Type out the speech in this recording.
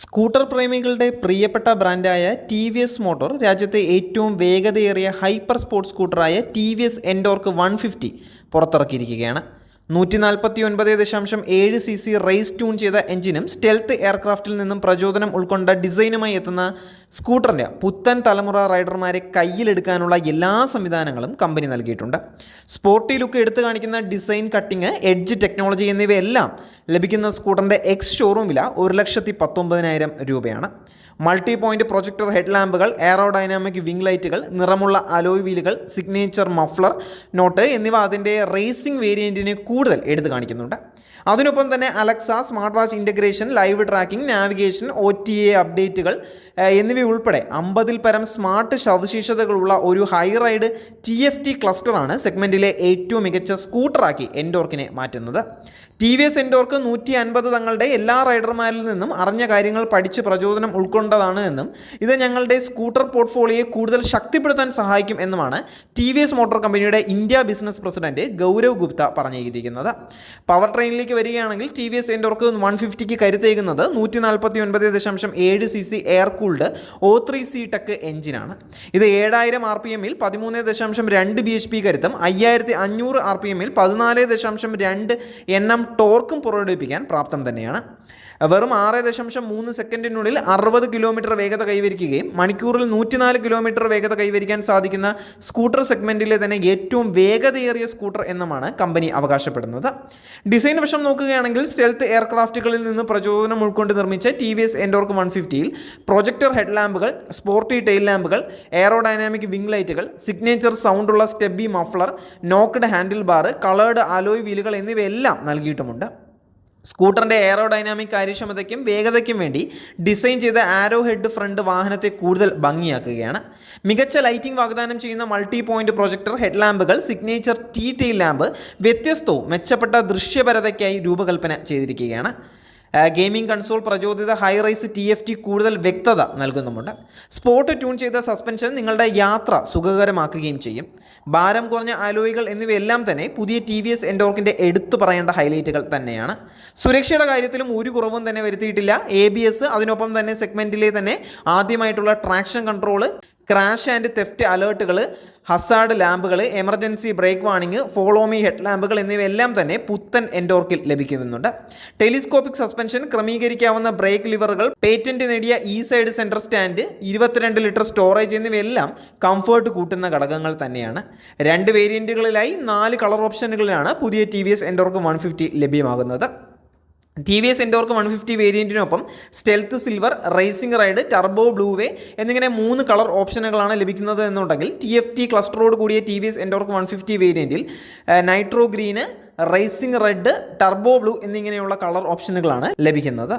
Scooter പ്രേമികളുടെ പ്രിയപ്പെട്ട ബ്രാൻഡായ ടി വി എസ് മോട്ടോർ രാജ്യത്തെ ഏറ്റവും വേഗതയേറിയ hyper sports സ്കൂട്ടറായ T V S Ntorq one fifty പുറത്തിറക്കിയിരിക്കുകയാണ്. നൂറ്റി നാൽപ്പത്തി ഒൻപത് ദശാംശം ഏഴ് സി സി റേസ് ട്യൂൺ ചെയ്ത എഞ്ചിനും സ്റ്റെൽത്ത് എയർക്രാഫ്റ്റിൽ നിന്നും പ്രചോദനം ഉൾക്കൊണ്ട ഡിസൈനുമായി എത്തുന്ന സ്കൂട്ടറിന്റെ പുത്തൻ തലമുറ റൈഡർമാരെ കയ്യിലെടുക്കാനുള്ള എല്ലാ സംവിധാനങ്ങളും കമ്പനി നൽകിയിട്ടുണ്ട്. സ്പോർട്ടി ലുക്ക് എടുത്തു കാണിക്കുന്ന ഡിസൈൻ കട്ടിങ് എഡ്ജ് ടെക്നോളജി എന്നിവയെല്ലാം ലഭിക്കുന്ന സ്കൂട്ടറിന്റെ എക്സ് ഷോറൂം വില ഒരു ലക്ഷത്തി പത്തൊമ്പതിനായിരം രൂപയാണ്. മൾട്ടി പോയിന്റ് പ്രൊജക്ടർ ഹെഡ് ലാമ്പുകൾ എയറോഡൈനാമിക് വിംഗ് ലൈറ്റുകൾ നിറമുള്ള അലോയ് വീലുകൾ സിഗ്നേച്ചർ മഫ്ലർ നോട്ട് എന്നിവ അതിന്റെ റേസിംഗ് വേരിയന്റിനെ കൂടുതൽ എടുത്തു കാണിക്കുന്നുണ്ട്. അതിനൊപ്പം തന്നെ Alexa smart watch integration live tracking navigation O T A അപ്ഡേറ്റുകൾ എന്നിവയുൾപ്പെടെ അമ്പതിൽ പരം സ്മാർട്ട് സവിശേഷതകളുള്ള ഒരു high ride T F T ക്ലസ്റ്ററാണ് സെഗ്മെന്റിലെ ഏറ്റവും മികച്ച സ്കൂട്ടറാക്കി എൻഡോർക്കിനെ മാറ്റുന്നത്. ടി വി എസ് എൻഡോർക്ക് നൂറ്റി അൻപത് തങ്ങളുടെ എല്ലാ റൈഡർമാരിൽ നിന്നും അറിഞ്ഞ കാര്യങ്ങൾ പഠിച്ച് പ്രചോദനം ഉൾക്കൊണ്ടതാണ് എന്നും ഇത് ഞങ്ങളുടെ സ്കൂട്ടർ പോർട്ട്ഫോളിയോയെ കൂടുതൽ ശക്തിപ്പെടുത്താൻ സഹായിക്കും എന്നുമാണ് ടി വി എസ് മോട്ടോർ കമ്പനിയുടെ India business president Gaurav Gupta പറഞ്ഞിരിക്കുന്നത്. പവർ ട്രെയിനിലേക്ക് വരികയാണെങ്കിൽ T V S Ntorq one ഫിഫ്റ്റിക്ക് കരുത്തേക്കുന്നത് നൂറ്റി നാൽപ്പത്തി ഒൻപത് ദശാംശം ഏഴ് C C air cooled O three C tech എഞ്ചിനാണ്. ഇത് ഏഴായിരം ആർ പി എമ്മിൽ പതിമൂന്ന് ദശാംശം രണ്ട് ബി എച്ച് പി കരുത്തും അയ്യായിരത്തി അഞ്ഞൂറ് ആർ പി എമ്മിൽ പതിനാല് ദശാംശം രണ്ട് എൻ എം ടോർക്കും പുറപ്പെടുവിപ്പിക്കാൻ പ്രാപ്തം തന്നെയാണ്. വെറും ആറ് ദശാംശം മൂന്ന് സെക്കൻഡിനുള്ളിൽ അറുപത് കിലോമീറ്റർ വേഗത കൈവരിക്കുകയും മണിക്കൂറിൽ നൂറ്റിനാല് കിലോമീറ്റർ വേഗത കൈവരിക്കാൻ സാധിക്കുന്ന സ്കൂട്ടർ സെഗ്മെന്റിലെ തന്നെ ഏറ്റവും വേഗതയേറിയ സ്കൂട്ടർ എന്നുമാണ് കമ്പനി അവകാശപ്പെടുന്നത്. ഡിസൈൻ വശം നോക്കുകയാണെങ്കിൽ സ്റ്റെൽത്ത് എയർക്രാഫ്റ്റുകളിൽ നിന്ന് പ്രചോദനം ഉൾക്കൊണ്ട് നിർമ്മിച്ച T V S Ntorq one ഫിഫ്റ്റിയിൽ projector head ലാമ്പുകൾ സ്പോർട്ടി ടെയിൽ ലാമ്പുകൾ എയറോഡൈനാമിക് വിംഗ് ലൈറ്റുകൾ signature സൗണ്ടുള്ള stubby muffler knocked handlebar coloured alloy വീലുകൾ എന്നിവയെല്ലാം നൽകിയിട്ടുമുണ്ട്. സ്കൂട്ടറിന്റെ എയറോഡൈനാമിക് കാര്യക്ഷമതയ്ക്കും വേഗതയ്ക്കും വേണ്ടി ഡിസൈൻ ചെയ്ത ആരോ ഹെഡ് ഫ്രണ്ട് വാഹനത്തെ കൂടുതൽ ഭംഗിയാക്കുകയാണ്. മികച്ച ലൈറ്റിംഗ് വാഗ്ദാനം ചെയ്യുന്ന മൾട്ടി പോയിന്റ് പ്രൊജക്ടർ ഹെഡ് ലാമ്പുകൾ സിഗ്നേച്ചർ ടി ടെയിൽ ലാമ്പ് വ്യത്യസ്തവും മെച്ചപ്പെട്ട ദൃശ്യപരതയ്ക്കായി രൂപകൽപ്പന ചെയ്തിരിക്കുകയാണ്. Gaming console പ്രചോദിത high rise T F T കൂടുതൽ വ്യക്തത നൽകുന്നുമുണ്ട്. സ്പോട്ട് ട്യൂൺ ചെയ്ത സസ്പെൻഷൻ നിങ്ങളുടെ യാത്ര സുഖകരമാക്കുകയും ചെയ്യും. ഭാരം കുറഞ്ഞ അലോയികൾ എന്നിവയെല്ലാം തന്നെ പുതിയ ടി വി എസ് എൻഡോർക്കിന്റെ എടുത്തു പറയേണ്ട ഹൈലൈറ്റുകൾ തന്നെയാണ്. സുരക്ഷയുടെ കാര്യത്തിലും ഒരു കുറവും തന്നെ വരുത്തിയിട്ടില്ല. എ ബി എസ് അതിനൊപ്പം തന്നെ സെഗ്മെന്റിലെ തന്നെ ആദ്യമായിട്ടുള്ള traction control crash and theft അലേർട്ടുകൾ hazard ലാമ്പുകൾ emergency brake warning follow me head ലാമ്പുകൾ എന്നിവയെല്ലാം തന്നെ പുത്തൻ എൻഡോർക്കിൽ ലഭിക്കുന്നുണ്ട്. ടെലിസ്കോപ്പിക് സസ്പെൻഷൻ ക്രമീകരിക്കാവുന്ന ബ്രേക്ക് ലിവറുകൾ പേറ്റന്റ് നേടിയ ഇ സൈഡ് സെന്റർ സ്റ്റാൻഡ് ഇരുപത്തിരണ്ട് ലിറ്റർ സ്റ്റോറേജ് എന്നിവയെല്ലാം കംഫേർട്ട് കൂട്ടുന്ന ഘടകങ്ങൾ തന്നെയാണ്. രണ്ട് വേരിയന്റുകളിലായി നാല് കളർ ഓപ്ഷനുകളിലാണ് പുതിയ T V S Ntorq one fifty ലഭ്യമാകുന്നത്. T V S Ntorq one fifty വേരിയന്റിനൊപ്പം stealth silver racing ride turbo ബ്ലൂവേ എന്നിങ്ങനെ മൂന്ന് കളർ ഓപ്ഷനുകളാണ് ലഭിക്കുന്നത് എന്നുണ്ടെങ്കിൽ ടി എഫ് ടി ക്ലസ്റ്ററോട് കൂടിയ T V S Ntorq one fifty വേരിയന്റിൽ nitro green racing red turbo blue എന്നിങ്ങനെയുള്ള colour ഓപ്ഷനുകളാണ് ലഭിക്കുന്നത്.